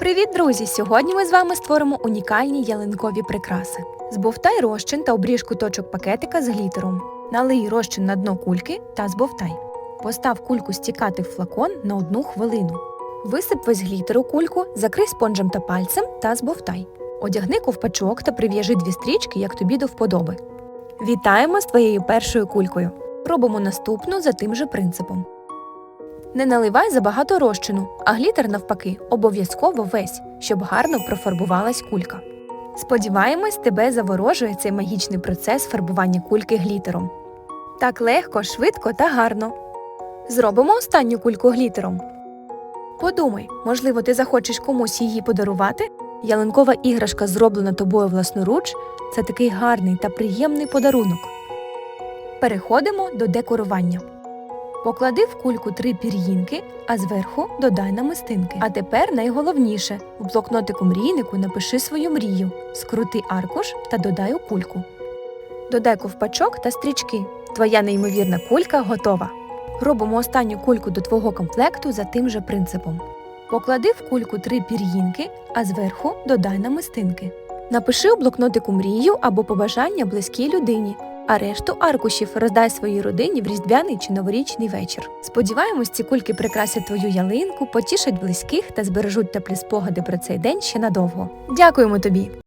Привіт, друзі! Сьогодні ми з вами створимо унікальні ялинкові прикраси. Збовтай розчин та обріж куточок пакетика з глітером. Налий розчин на дно кульки та збовтай. Постав кульку стікати в флакон на одну хвилину. Висип весь глітер у кульку, закрий спонжем та пальцем та збовтай. Одягни ковпачок та прив'яжи дві стрічки, як тобі до вподоби. Вітаємо з твоєю першою кулькою. Робимо наступну за тим же принципом. Не наливай забагато розчину, а глітер навпаки обов'язково весь, щоб гарно профарбувалась кулька. Сподіваємось, тебе заворожує цей магічний процес фарбування кульки глітером. Так легко, швидко та гарно. Зробимо останню кульку глітером. Подумай, можливо, ти захочеш комусь її подарувати? Ялинкова іграшка, зроблена тобою власноруч, це такий гарний та приємний подарунок. Переходимо до декорування. Поклади в кульку три пір'їнки, а зверху додай намистинки. А тепер найголовніше в блокнотику мрійнику напиши свою мрію, скрути аркуш та додай у кульку. Додай ковпачок та стрічки. Твоя неймовірна кулька готова. Робимо останню кульку до твого комплекту за тим же принципом. Поклади в кульку три пір'їнки, а зверху додай намистинки. Напиши у блокнотику мрію або побажання близькій людині, а решту аркушів роздай своїй родині в різдвяний чи новорічний вечір. Сподіваємось, ці кульки прикрасять твою ялинку, потішать близьких та збережуть теплі спогади про цей день ще надовго. Дякуємо тобі!